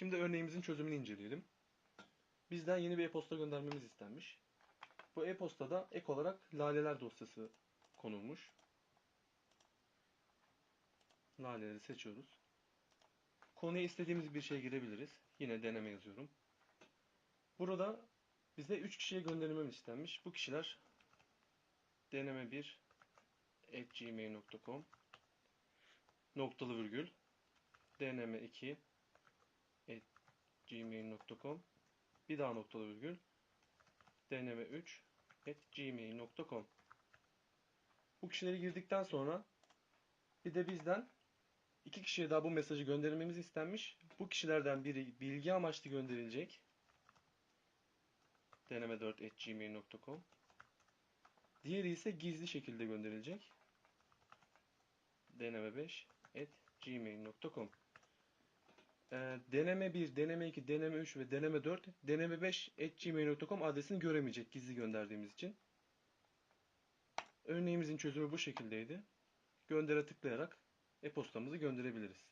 Şimdi örneğimizin çözümünü inceleyelim. Bizden yeni bir e-posta göndermemiz istenmiş. Bu e-postada ek olarak laleler dosyası konulmuş. Laleleri seçiyoruz. Konuya istediğimiz bir şey girebiliriz. Yine deneme yazıyorum. Burada bize 3 kişiye gönderilmemiz istenmiş. Bu kişiler deneme 1 at gmail.com noktalı virgül deneme 2 at gmail.com bir daha noktalı virgül deneme 3 at gmail.com Bu kişileri girdikten sonra bir de bizden iki kişiye daha bu mesajı göndermemiz istenmiş. Bu kişilerden biri bilgi amaçlı gönderilecek. Deneme 4 at gmail.com Diğeri ise gizli şekilde gönderilecek. Deneme 5 at gmail.com ee, Deneme 1, deneme 2, deneme 3 ve deneme 4, deneme 5 at gmail.com adresini göremeyecek gizli gönderdiğimiz için. Örneğimizin çözümü bu şekildeydi. Göndere tıklayarak e-postamızı gönderebiliriz.